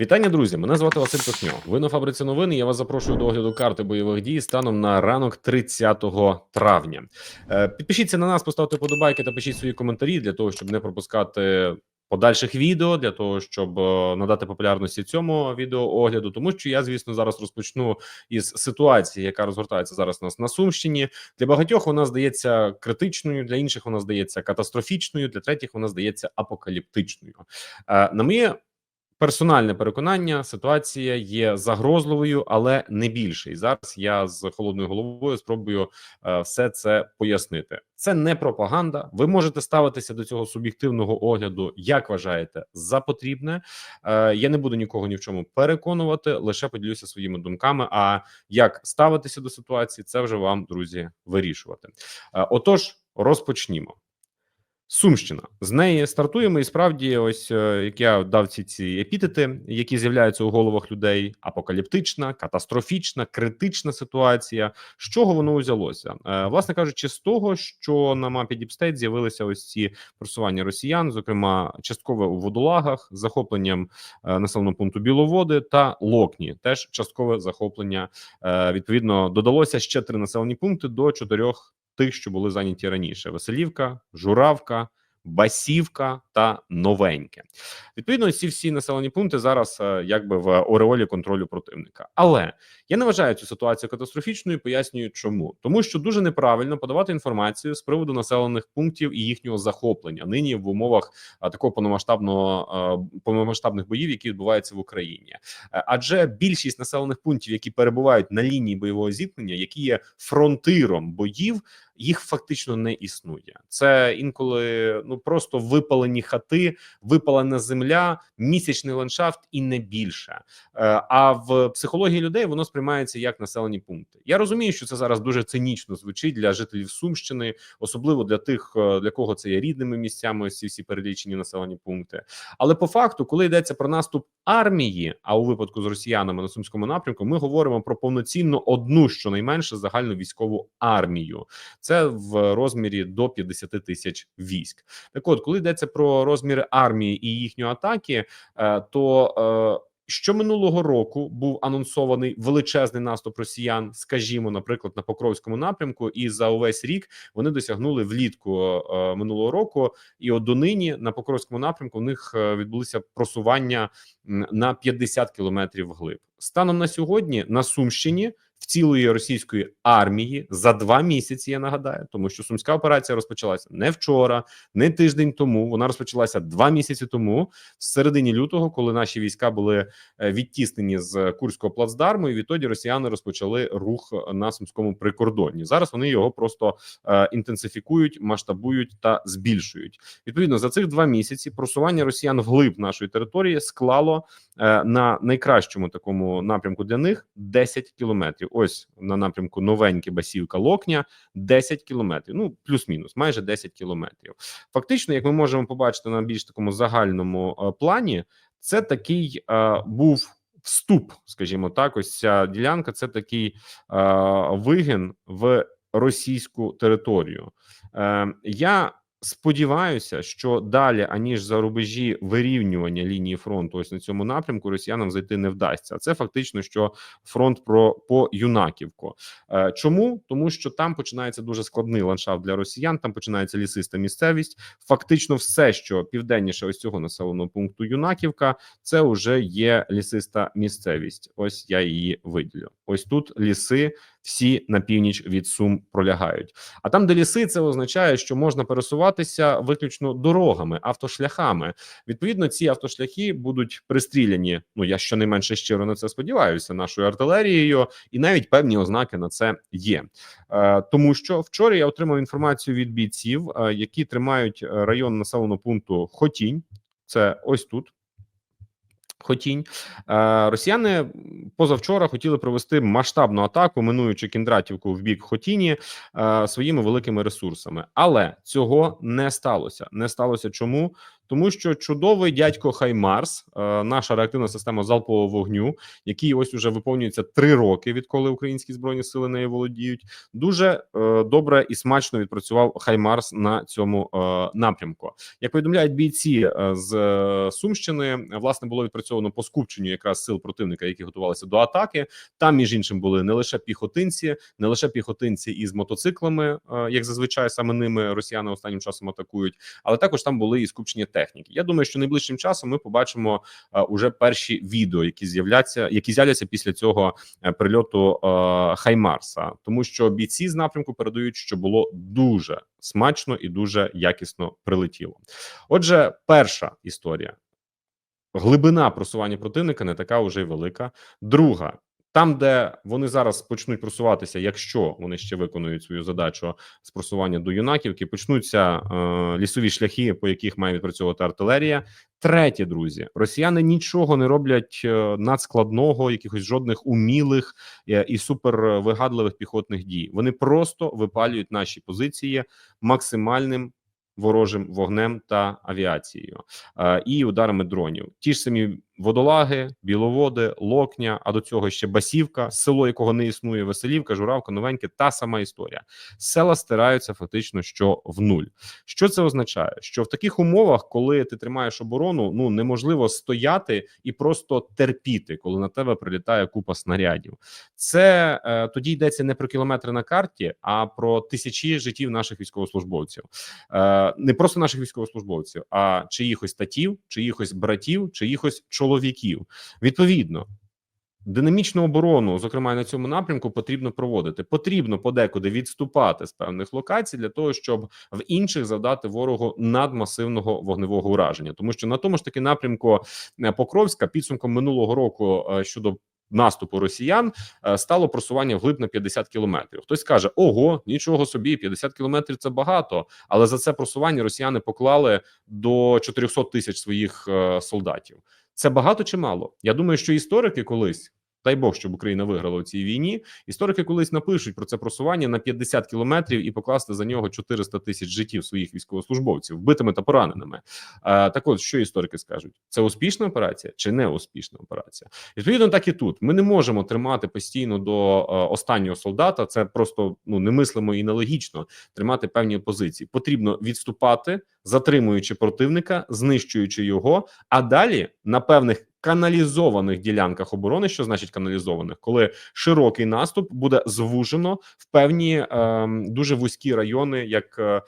Вітання, друзі! Мене звати Василь Тосньо. Ви на фабриці новин. Я вас запрошую до огляду карти бойових дій станом на ранок 30 травня. Е, Підпишіться на нас, поставте подобайки та пишіть свої коментарі для того, щоб не пропускати подальших відео, для того, щоб е, надати популярності цьому відеоогляду. Тому що я, звісно, зараз розпочну із ситуації, яка розгортається зараз у нас на Сумщині. Для багатьох вона здається критичною, для інших вона здається катастрофічною, для третіх вона здається апокаліптичною. Е, На моє Персональне переконання, ситуація є загрозливою, але не більше. І зараз я з холодною головою спробую е, все це пояснити. Це не пропаганда. Ви можете ставитися до цього суб'єктивного огляду, як вважаєте, за потрібне. Е, я не буду нікого ні в чому переконувати, лише поділюся своїми думками. А як ставитися до ситуації, це вже вам, друзі, вирішувати. Е, отож, розпочнімо. Сумщина з неї стартуємо, і справді, ось е, як я дав ці ці епітети, які з'являються у головах людей: апокаліптична, катастрофічна, критична ситуація. З чого воно узялося? Е, власне кажучи, з того, що на мапі Діпстейт з'явилися ось ці просування росіян, зокрема часткове у водолагах, захопленням е, населеного пункту Біловоди та Локні. Теж часткове захоплення. Відповідно, додалося ще три населені пункти до чотирьох тих, що були зайняті раніше: Веселівка, Журавка, Басівка та Новеньке. Відповідно, ці всі населені пункти зараз е, якби в ореолі контролю противника. Але я не вважаю цю ситуацію катастрофічною. Пояснюю, чому тому, що дуже неправильно подавати інформацію з приводу населених пунктів і їхнього захоплення нині в умовах такого повномасштабного повномасштабних боїв, які відбуваються в Україні. Е, Адже більшість населених пунктів, які перебувають на лінії бойового зіткнення, які є фронтиром боїв, їх фактично не існує. Це інколи ну просто випалені хати, випалена земля, місячний ландшафт і не більше. Е, А в психології людей воно сприймається як населені пункти. Я розумію, що це зараз дуже цинічно звучить для жителів Сумщини, особливо для тих, е, для кого це є рідними місцями. Ось ці всі перелічені населені пункти. Але по факту, коли йдеться про наступ армії, а у випадку з росіянами на сумському напрямку, ми говоримо про повноцінну одну щонайменше загальну військову армію. Це в розмірі до 50 тисяч військ. Так, от, коли йдеться про розміри армії і їхню атаки, е, то е, що минулого року був анонсований величезний наступ росіян, скажімо, наприклад, на Покровському напрямку, і за увесь рік вони досягнули влітку е, минулого року, і от донині на Покровському напрямку в них е, відбулися просування на 50 кілометрів вглиб. Станом на сьогодні на Сумщині цілої російської армії за два місяці. Я нагадаю, тому що сумська операція розпочалася не вчора, не тиждень тому. Вона розпочалася два місяці тому, в середині лютого, коли наші війська були е, відтіснені з Курського плацдарму, і відтоді росіяни розпочали рух на сумському прикордонні. Зараз вони його просто е, інтенсифікують, масштабують та збільшують. Відповідно за цих два місяці просування росіян вглиб нашої території склало е, на найкращому такому напрямку для них 10 кілометрів. Ось на напрямку новеньке басівка Локня 10 кілометрів. Ну плюс-мінус, майже 10 кілометрів. Фактично, як ми можемо побачити на більш такому загальному е, плані, це такий е, був. Вступ, скажімо так, ось ця ділянка це такий е, вигін в російську територію. Е, я сподіваюся, що далі, аніж за рубежі вирівнювання лінії фронту, ось на цьому напрямку, росіянам зайти не вдасться. А це фактично, що фронт про по юнаківку. Е, чому тому, що там починається дуже складний ландшафт для росіян. Там починається лісиста місцевість. Фактично, все, що південніше ось цього населеного пункту Юнаківка, це вже є лісиста місцевість. Ось я її виділю. Ось тут ліси. Всі на північ від Сум пролягають. А там, де ліси, це означає, що можна пересуватися виключно дорогами, автошляхами. Відповідно, ці автошляхи будуть пристріляні. Ну я щонайменше щиро на це сподіваюся, нашою артилерією, і навіть певні ознаки на це є. Е, тому що вчора я отримав інформацію від бійців, е, які тримають е, район населеного пункту Хотінь. Це ось тут. Хотінь Е, росіяни позавчора хотіли провести масштабну атаку, минуючи Кіндратівку в бік Хотіні е, своїми великими ресурсами, але цього не сталося. Не сталося чому? Тому що чудовий дядько Хаймарс, е, наша реактивна система залпового вогню, який ось уже виповнюється три роки, відколи українські збройні сили нею володіють. Дуже е, добре і смачно відпрацював Хаймарс на цьому е, напрямку. Як повідомляють бійці з Сумщини, власне було відпрацьовано по скупченню якраз сил противника, які готувалися до атаки. Там між іншим були не лише піхотинці, не лише піхотинці із мотоциклами, як зазвичай саме ними росіяни останнім часом атакують, але також там були і скупчення. Я думаю, що найближчим часом ми побачимо е, уже перші відео, які з'являться, які з'являться після цього е, прильоту е, Хаймарса, тому що бійці з напрямку передають, що було дуже смачно і дуже якісно прилетіло. Отже, перша історія. Глибина просування противника не така вже й велика. Друга, там, де вони зараз почнуть просуватися, якщо вони ще виконують свою задачу з просування до юнаківки, почнуться е, лісові шляхи, по яких має відпрацьовувати артилерія. Третє, друзі, росіяни нічого не роблять е, надскладного, якихось жодних умілих е, і супервигадливих піхотних дій. Вони просто випалюють наші позиції максимальним ворожим вогнем та авіацією е, і ударами дронів. Ті ж самі водолаги, біловоди, локня. А до цього ще басівка, село якого не існує, Веселівка, Журавка, Новеньке. Та сама історія. Села стираються фактично що в нуль. Що це означає? Що в таких умовах, коли ти тримаєш оборону, ну неможливо стояти і просто терпіти, коли на тебе прилітає купа снарядів. Це е, тоді йдеться не про кілометри на карті, а про тисячі життів наших військовослужбовців. Е, не просто наших військовослужбовців, а чиїхось татів, чиїхось братів, чиїхось чоловіків. Відповідно, динамічну оборону, зокрема на цьому напрямку, потрібно проводити. Потрібно подекуди відступати з певних локацій для того, щоб в інших завдати ворогу надмасивного вогневого ураження, тому що на тому ж таки напрямку е, Покровська підсумком минулого року е, щодо наступу росіян е, стало просування вглиб на 50 кілометрів. Хтось каже: ого, нічого собі, 50 кілометрів це багато, але за це просування росіяни поклали до 400 тисяч своїх солдатів. Це багато чи мало? Я думаю, що історики колись. Дай Бог, щоб Україна виграла у цій війні. Історики колись напишуть про це просування на 50 кілометрів і покласти за нього 400 тисяч життів своїх військовослужбовців, вбитими та пораненими. А, так, от що історики скажуть: це успішна операція чи не успішна операція? Відповідно, так і тут ми не можемо тримати постійно до е, останнього солдата. Це просто ну немислимо і нелогічно тримати певні позиції. Потрібно відступати, затримуючи противника, знищуючи його, а далі на певних каналізованих ділянках оборони, що значить каналізованих, коли широкий наступ буде звужено в певні е, дуже вузькі райони, як е, е,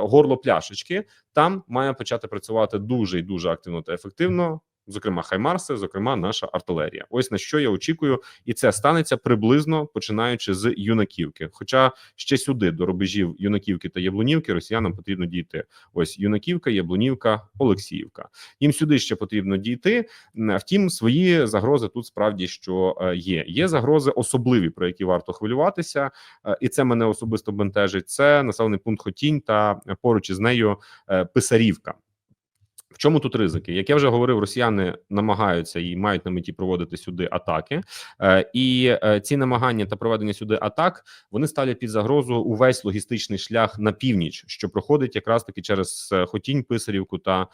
горло пляшечки, там має почати працювати дуже і дуже активно та ефективно. Зокрема, Хаймарси, зокрема, наша артилерія. Ось на що я очікую, і це станеться приблизно починаючи з юнаківки. Хоча ще сюди до рубежів юнаківки та Яблунівки росіянам потрібно дійти. Ось юнаківка, Яблунівка, Олексіївка. Їм сюди ще потрібно дійти. Втім, свої загрози тут справді що е, є. Є загрози особливі, про які варто хвилюватися, е, і це мене особисто бентежить. Це населений пункт Хотінь та поруч із нею е, Писарівка. В чому тут ризики? Як я вже говорив, росіяни намагаються і мають на меті проводити сюди атаки, е, і е, ці намагання та проведення сюди атак вони ставлять під загрозу увесь логістичний шлях на північ, що проходить якраз таки через е, Хотінь, Писарівку та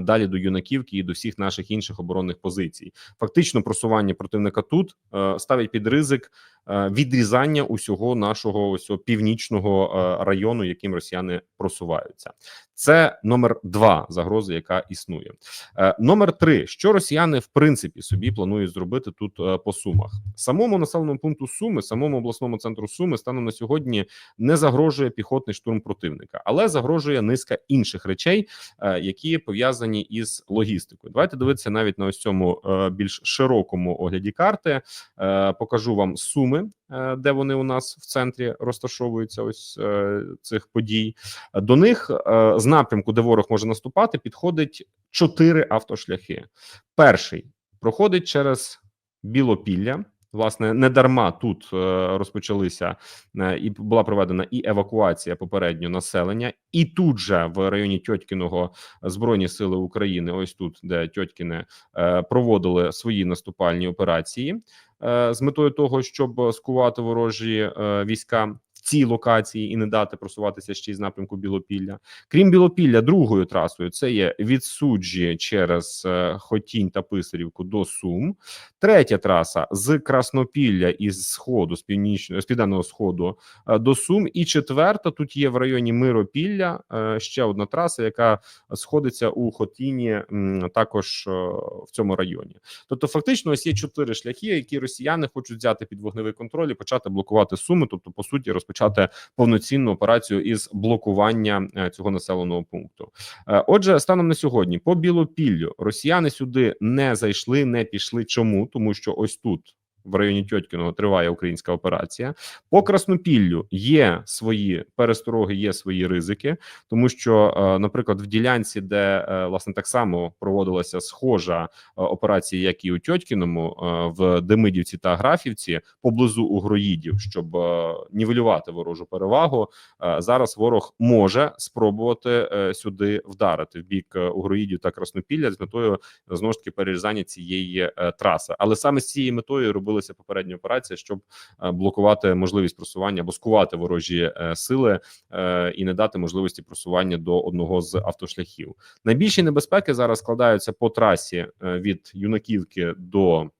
далі до юнаківки і до всіх наших інших оборонних позицій. Фактично, просування противника тут ставить під ризик відрізання усього нашого ось північного району, яким росіяни просуваються. Це номер два загрози, яка існує. Е, номер три, що росіяни в принципі собі планують зробити тут е, по сумах. Самому населеному пункту Суми, самому обласному центру Суми, станом на сьогодні не загрожує піхотний штурм противника, але загрожує низка інших речей, е, які пов'язані із логістикою. Давайте дивитися навіть на ось цьому е, більш широкому огляді карти. Е, покажу вам суми, де вони у нас в центрі розташовуються. Ось е, цих подій. До них е, з напрямку, де ворог може наступати, підходить чотири автошляхи. Перший проходить через Білопілля. Власне, не дарма тут е, розпочалися е, і була проведена і евакуація попередньо населення, і тут же в районі Тьотькіного Збройні сили України, ось тут, де Тьотькіне, е, проводили свої наступальні операції е, з метою того, щоб скувати ворожі е, війська. Цій локації і не дати просуватися ще й з напрямку Білопілля. Крім Білопілля, другою трасою це є від суджі через е, Хотінь та Писарівку до Сум. Третя траса з Краснопілля із сходу, з північного з південного сходу е, до Сум. І четверта тут є в районі Миропілля е, ще одна траса, яка сходиться у Хотіні, також в цьому районі. Тобто, фактично, ось є чотири шляхи, які росіяни хочуть взяти під вогневий контроль і почати блокувати суми, тобто, по суті, розпочати повноцінну операцію із блокування е, цього населеного пункту. Е, Отже, станом на сьогодні по Білопіллю росіяни сюди не зайшли, не пішли. Чому? Тому що ось тут. В районі Тьоткіного триває українська операція. По Краснопіллю є свої перестороги, є свої ризики, тому що, е, наприклад, в ділянці, де е, власне так само проводилася схожа е, операція, як і у Тьоткіному, в Демидівці та Графівці, поблизу Угроїдів, щоб нівелювати ворожу перевагу. Зараз ворог може спробувати сюди вдарити в бік Угроїдів та Краснопілля з метою знову ж таки перерізання цієї траси. Але саме з цією метою робилася попередня операція, щоб е, блокувати можливість просування або скувати ворожі е, сили е, і не дати можливості просування до одного з автошляхів. Найбільші небезпеки зараз складаються по трасі від Юнаківки до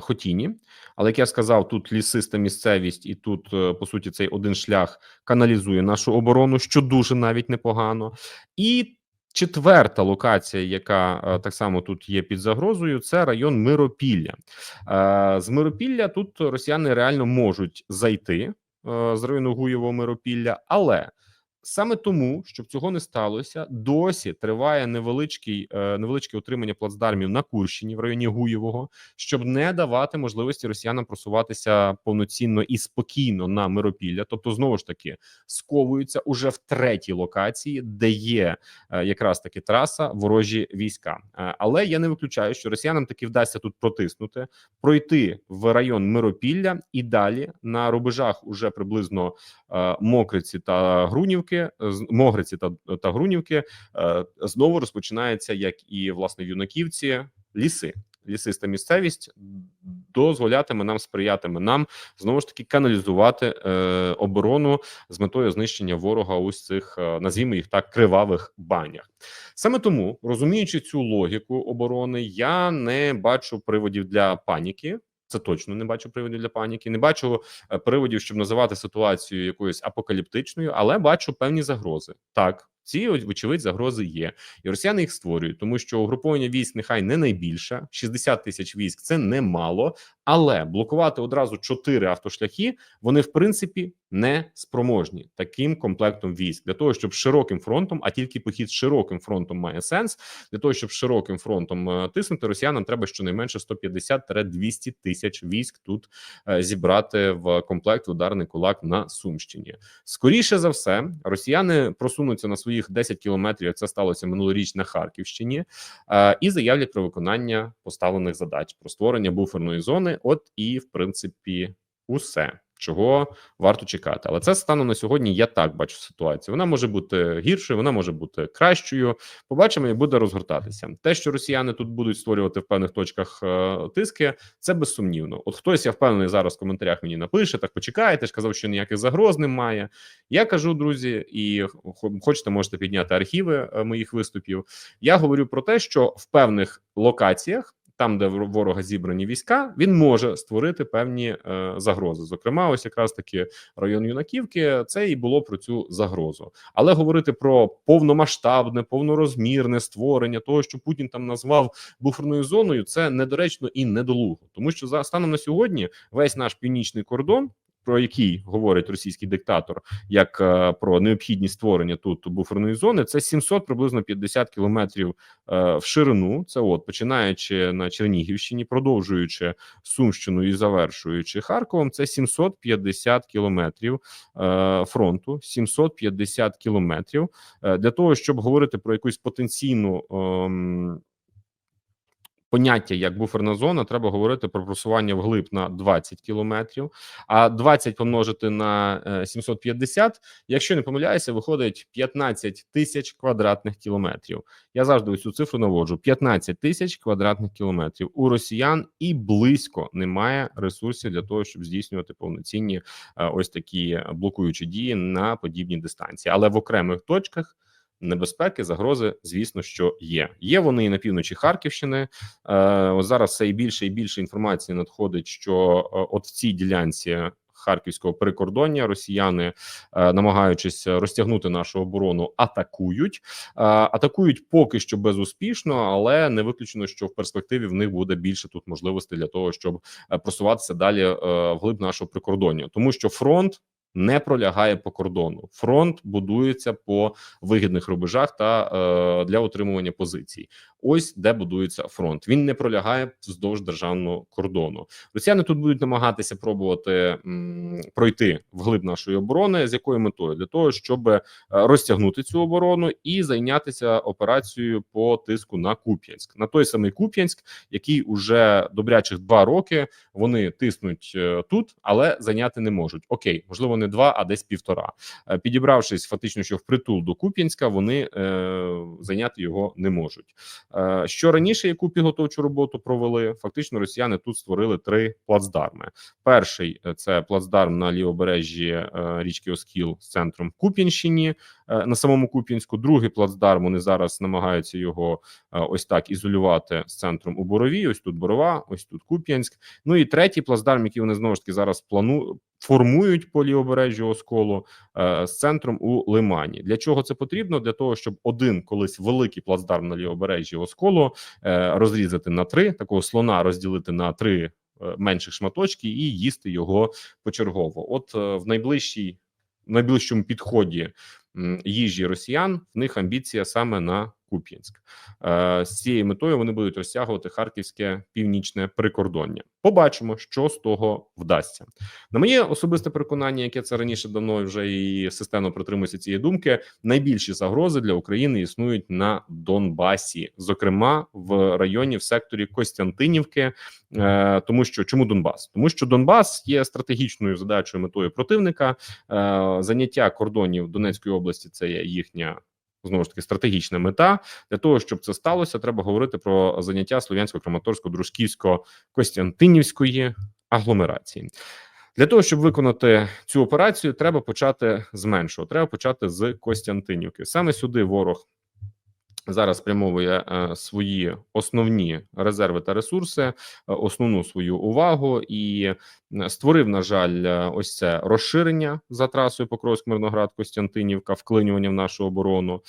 Хотіні. Але як я сказав, тут лісиста місцевість, і тут по суті цей один шлях каналізує нашу оборону, що дуже навіть непогано. І четверта локація, яка е, так само тут є під загрозою, це район Миропілля. Е, З Миропілля тут росіяни реально можуть зайти е, з району Гуєвого Миропілля, але Саме тому, щоб цього не сталося, досі триває невеличкий е, невеличке утримання плацдармів на Курщині в районі Гуєвого, щоб не давати можливості росіянам просуватися повноцінно і спокійно на Миропілля. Тобто, знову ж таки сковуються уже в третій локації, де є е, якраз таки траса ворожі війська. Е, але я не виключаю, що росіянам таки вдасться тут протиснути, пройти в район Миропілля і далі на рубежах уже приблизно Мокриці та Грунівки, з- Могриці та, та Грунівки е, знову розпочинається, як і власне в Юнаківці, ліси. Лісиста місцевість дозволятиме нам, сприятиме нам знову ж таки каналізувати е, оборону з метою знищення ворога ось цих, е, назвімо їх так, кривавих банях. Саме тому, розуміючи цю логіку оборони, я не бачу приводів для паніки. Це точно не бачу приводів для паніки. Не бачу е, приводів, щоб називати ситуацію якоюсь апокаліптичною, але бачу певні загрози. Так, ці вочевидь загрози є, і росіяни їх створюють, тому що угруповання військ нехай не найбільше 60 тисяч військ. Це немало, але блокувати одразу чотири автошляхи вони в принципі не спроможні таким комплектом військ для того, щоб широким фронтом, а тільки похід широким фронтом має сенс. Для того щоб широким фронтом е, тиснути росіянам, треба щонайменше 150-200 тисяч військ тут е, зібрати в комплект ударний кулак на Сумщині. Скоріше за все, росіяни просунуться на своїх 10 кілометрів, як це сталося минулоріч на Харківщині, е, і заявлять про виконання поставлених задач про створення буферної зони. От і в принципі усе. Чого варто чекати, але це станом на сьогодні. Я так бачу ситуацію. Вона може бути гіршою, вона може бути кращою. Побачимо, як буде розгортатися. Те, що росіяни тут будуть створювати в певних точках е, тиски, це безсумнівно. От хтось я впевнений зараз в коментарях мені напише: так почекайте, ж казав, що ніяких загроз немає. Я кажу, друзі, і хо- хочете, можете підняти архіви е, моїх виступів. Я говорю про те, що в певних локаціях. Там, де ворога зібрані війська, він може створити певні е, загрози. Зокрема, ось якраз таки район Юнаківки, це і було про цю загрозу. Але говорити про повномасштабне, повнорозмірне створення того, що Путін там назвав буферною зоною, це недоречно і недолуго, тому що за станом на сьогодні весь наш північний кордон. Про який говорить російський диктатор, як е, про необхідність створення тут буферної зони, це 700 приблизно 50 кілометрів е, в ширину. Це от починаючи на Чернігівщині, продовжуючи Сумщину і завершуючи Харковом, це 750 кілометрів е, фронту. 750 кілометрів для того, щоб говорити про якусь потенційну. Поняття як буферна зона, треба говорити про просування вглиб на 20 кілометрів, а 20 помножити на е, 750, якщо не помиляюся, виходить 15 тисяч квадратних кілометрів. Я завжди ось цю цифру наводжу: 15 тисяч квадратних кілометрів у росіян і близько немає ресурсів для того, щоб здійснювати повноцінні е, ось такі блокуючі дії на подібній дистанції, але в окремих точках. Небезпеки, загрози, звісно, що є. Є вони і на півночі Харківщини. Е, зараз все і більше і більше інформації надходить, що е, от в цій ділянці харківського прикордоння росіяни, е, намагаючись розтягнути нашу оборону, атакують. Е, атакують поки що безуспішно, але не виключено, що в перспективі в них буде більше тут можливостей для того, щоб е, просуватися далі е, вглиб нашого прикордоння, тому що фронт. Не пролягає по кордону. Фронт будується по вигідних рубежах та е, для отримування позицій. Ось де будується фронт. Він не пролягає вздовж державного кордону. Росіяни тут будуть намагатися пробувати м, пройти вглиб нашої оборони. З якою метою для того, щоб е, розтягнути цю оборону і зайнятися операцією по тиску на Куп'янськ, на той самий Куп'янськ, який уже добрячих два роки вони тиснуть е, тут, але зайняти не можуть. Окей, можливо, не два, а десь півтора. Е, Підібравшись фактично, що впритул до Куп'янська, вони е, зайняти його не можуть. Е, Що раніше, яку підготовчу роботу провели, фактично росіяни тут створили три плацдарми. Перший е, це плацдарм на лівобережжі е, річки Оскіл з центром Куп'янщині е, на самому Куп'янську. Другий плацдарм вони зараз намагаються його е, ось так ізолювати з центром у Борові. Ось тут Борова, ось тут Куп'янськ. Ну і третій плацдарм, який вони знову ж таки зараз плану формують по лівобережжю Осколу е, з центром у Лимані. Для чого це потрібно? Для того, щоб один колись великий плацдарм на лівобережжі Осколу е, розрізати на три, такого слона розділити на три е, менших шматочки і їсти його почергово. От е, в найближчій в найближчому підході їжі росіян в них амбіція саме на Куп'янськ. Е, з цією метою вони будуть розтягувати харківське північне прикордоння. Побачимо, що з того вдасться. На моє особисте переконання, яке це раніше давно вже і системно притримується цієї думки. Найбільші загрози для України існують на Донбасі, зокрема в районі в секторі Костянтинівки. Е, тому що чому Донбас? Тому що Донбас є стратегічною задачою метою противника. Е, заняття кордонів Донецької області це є їхня. Знову ж таки, стратегічна мета для того, щоб це сталося, треба говорити про заняття слов'янсько краматорсько дружківсько костянтинівської агломерації. Для того щоб виконати цю операцію, треба почати з меншого. Треба почати з Костянтинівки. Саме сюди ворог зараз спрямовує е, свої основні резерви та ресурси, е, основну свою увагу і створив, на жаль, е, ось це розширення за трасою Покровськ Мирноград Костянтинівка, вклинювання в нашу оборону.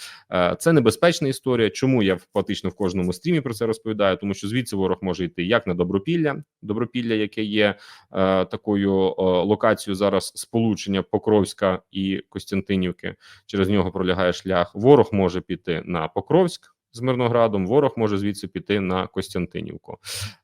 Це небезпечна історія. Чому я фактично в кожному стрімі про це розповідаю? Тому що звідси ворог може йти як на Добропілля, Добропілля, яке є такою локацією зараз сполучення Покровська і Костянтинівки. Через нього пролягає шлях. Ворог може піти на Покровськ. Polskę. З Мирноградом ворог може звідси піти на Костянтинівку.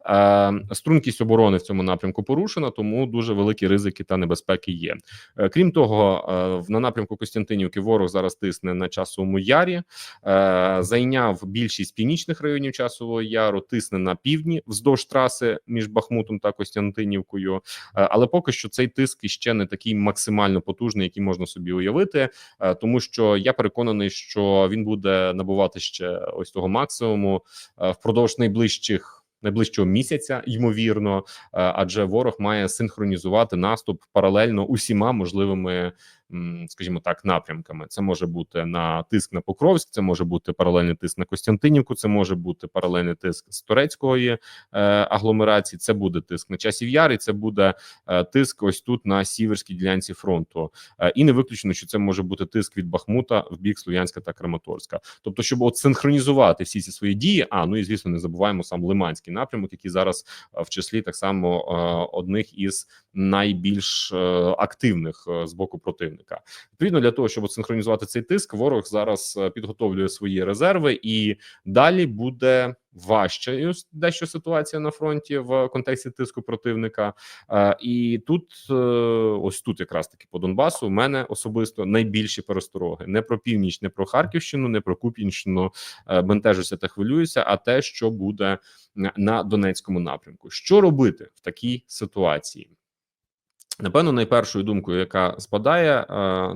Е, стрункість оборони в цьому напрямку порушена, тому дуже великі ризики та небезпеки є. Е, крім того, е, на напрямку Костянтинівки ворог зараз тисне на часовому ярі, е, зайняв більшість північних районів часового яру, тисне на півдні вздовж траси між Бахмутом та Костянтинівкою. Е, але поки що цей тиск іще не такий максимально потужний, який можна собі уявити, е, тому що я переконаний, що він буде набувати ще ось того максимуму е, впродовж найближчих. Найближчого місяця, ймовірно, е, адже ворог має синхронізувати наступ паралельно усіма можливими, скажімо так, напрямками. Це може бути на тиск на Покровськ, це може бути паралельний тиск на Костянтинівку, це може бути паралельний тиск з турецької е, агломерації. Це буде тиск на часів яр, і це буде е, тиск ось тут на сіверській ділянці фронту. Е, і не виключено, що це може бути тиск від Бахмута в бік Слов'янська та Краматорська. Тобто, щоб от синхронізувати всі ці свої дії. А ну і звісно, не забуваємо сам Лиманський напрямок, який зараз в числі так само одних із найбільш е, активних е, з боку противника. Відповідно для того, щоб синхронізувати цей тиск, ворог зараз е, підготовлює свої резерви, і далі буде важче дещо ситуація на фронті в контексті тиску противника. І тут ось тут, якраз таки по Донбасу, у мене особисто найбільші перестороги не про північ, не про Харківщину, не про Куп'янщину бентежуся та хвилююся, а те, що буде на Донецькому напрямку. Що робити в такій ситуації? Напевно, найпершою думкою, яка спадає, е,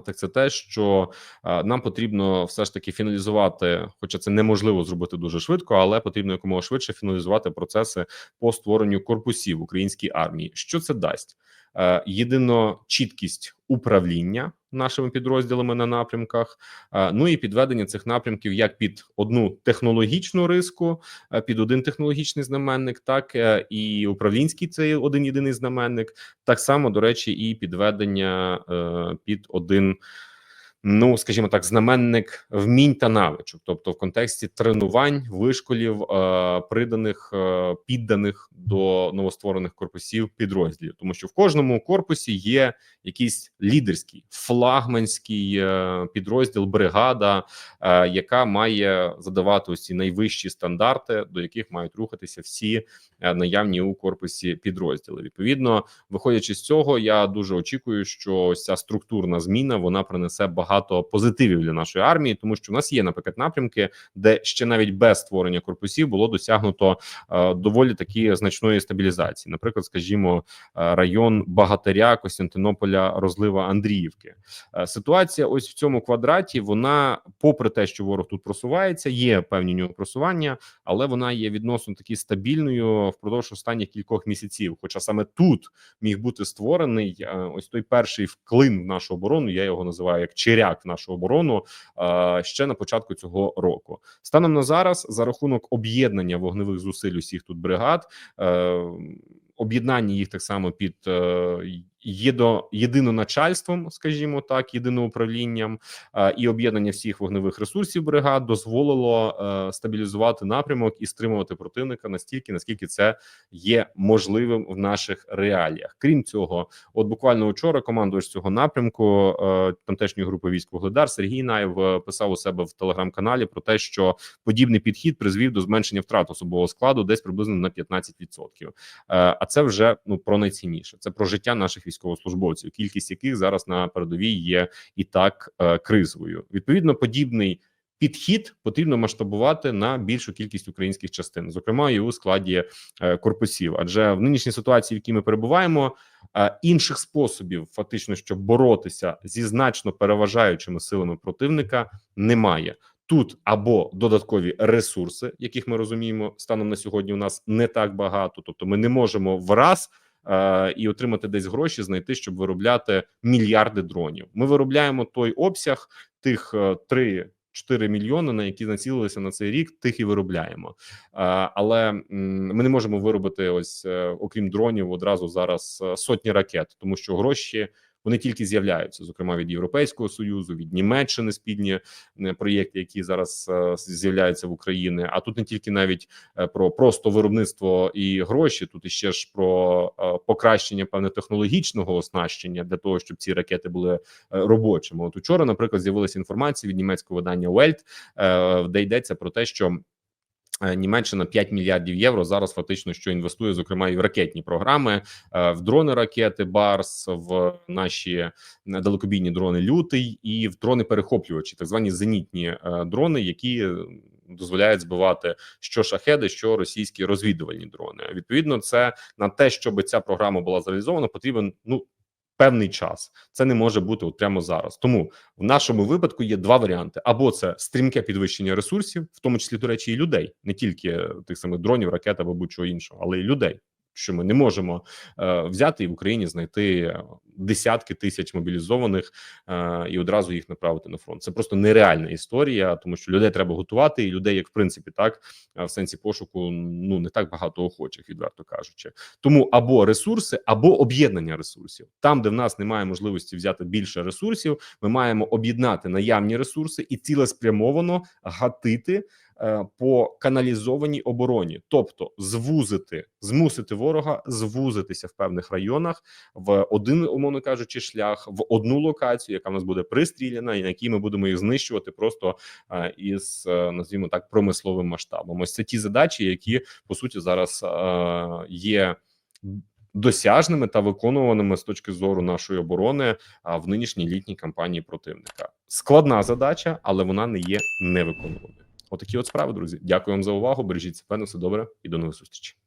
так це те, що е, нам потрібно все ж таки фіналізувати, хоча це неможливо зробити дуже швидко, але потрібно якомога швидше фіналізувати процеси по створенню корпусів українській армії. Що це дасть? Е, єдино чіткість управління нашими підрозділами на напрямках, ну і підведення цих напрямків як під одну технологічну риску, під один технологічний знаменник, так і управлінський цей один єдиний знаменник, так само до речі, і підведення е, під один ну скажімо так, знаменник вмінь та навичок, тобто в контексті тренувань, вишколів, е, приданих е, підданих до новостворених корпусів підрозділів, тому що в кожному корпусі є якийсь лідерський флагманський е, підрозділ, бригада, е, яка має задавати ці найвищі стандарти, до яких мають рухатися всі е, наявні у корпусі підрозділи. Відповідно, виходячи з цього, я дуже очікую, що ця структурна зміна вона принесе багато багато позитивів для нашої армії, тому що в нас є, наприклад, напрямки, де ще навіть без створення корпусів було досягнуто е, доволі такі значної стабілізації. Наприклад, скажімо, е, район Багатиря, Костянтинополя, розлива Андріївки. Е, ситуація, ось в цьому квадраті, вона, попри те, що ворог тут просувається, є певні нього просування, але вона є відносно таки стабільною впродовж останніх кількох місяців. Хоча саме тут міг бути створений е, ось той перший вклин в нашу оборону. Я його називаю як черя як нашу оборону ще на початку цього року. Станом на зараз за рахунок об'єднання вогневих зусиль усіх тут бригад. Е, об'єднання їх так само під е, єдо єдиноначальством, скажімо так, єдиноуправлінням е, і об'єднання всіх вогневих ресурсів бригад дозволило е, стабілізувати напрямок і стримувати противника настільки, наскільки це є можливим в наших реаліях. Крім цього, от буквально вчора командувач цього напрямку е, тамтешньої групи військ Вугледар Сергій Наєв писав у себе в телеграм-каналі про те, що подібний підхід призвів до зменшення втрат особового складу десь приблизно на 15%. А це вже ну про найцінніше. Це про життя наших військовослужбовців, кількість яких зараз на передовій є і так е, кризовою. Відповідно, подібний. Підхід потрібно масштабувати на більшу кількість українських частин, зокрема і у складі е, корпусів. Адже в нинішній ситуації, в якій ми перебуваємо, е, інших способів, фактично, щоб боротися зі значно переважаючими силами противника, немає. Тут або додаткові ресурси, яких ми розуміємо, станом на сьогодні у нас не так багато, тобто ми не можемо враз і отримати десь гроші, знайти, щоб виробляти мільярди дронів. Ми виробляємо той обсяг тих е, 3 4 мільйони, на які націлилися на цей рік, тих і виробляємо. Е, але ми не можемо виробити ось е, окрім дронів одразу зараз е, сотні ракет, тому що гроші вони тільки з'являються, зокрема від Європейського союзу, від Німеччини спільні е, проєкти, які зараз е, з'являються в Україні. А тут не тільки навіть е, про просто виробництво і гроші, тут іще ж про покращення певне технологічного оснащення для того, щоб ці ракети були робочими. От учора, наприклад, з'явилася інформація від німецького видання Welt, де йдеться про те, що Німеччина 5 мільярдів євро зараз фактично що інвестує, зокрема і в ракетні програми, е, в дрони ракети Барс, в наші е, далекобійні дрони Лютий і в дрони перехоплювачі, так звані зенітні дрони, які дозволяють збивати що шахеди, що російські розвідувальні дрони. Відповідно, це на те, щоб ця програма була зреалізована, потрібен ну певний час. Це не може бути от прямо зараз. Тому в нашому випадку є два варіанти: або це стрімке підвищення ресурсів, в тому числі до речі, і людей, не тільки тих самих дронів, ракет або будь-чого іншого, але й людей що ми не можемо е, взяти і в Україні знайти десятки тисяч мобілізованих е, і одразу їх направити на фронт. Це просто нереальна історія, тому що людей треба готувати, і людей, як в принципі, так е, в сенсі пошуку ну не так багато охочих, відверто кажучи. Тому або ресурси, або об'єднання ресурсів там, де в нас немає можливості взяти більше ресурсів, ми маємо об'єднати наявні ресурси і цілеспрямовано гатити по каналізованій обороні, тобто звузити, змусити ворога звузитися в певних районах в один, умовно кажучи, шлях в одну локацію, яка в нас буде пристріляна, і на якій ми будемо їх знищувати просто е, із е, назвімо так промисловим масштабом. Ось це ті задачі, які по суті зараз е, є досяжними та виконуваними з точки зору нашої оборони а, в нинішній літній кампанії противника. Складна задача, але вона не є невиконуваною. Отакі от справи, друзі. Дякую вам за увагу. Бережіть себе, на все добре і до нових зустрічей.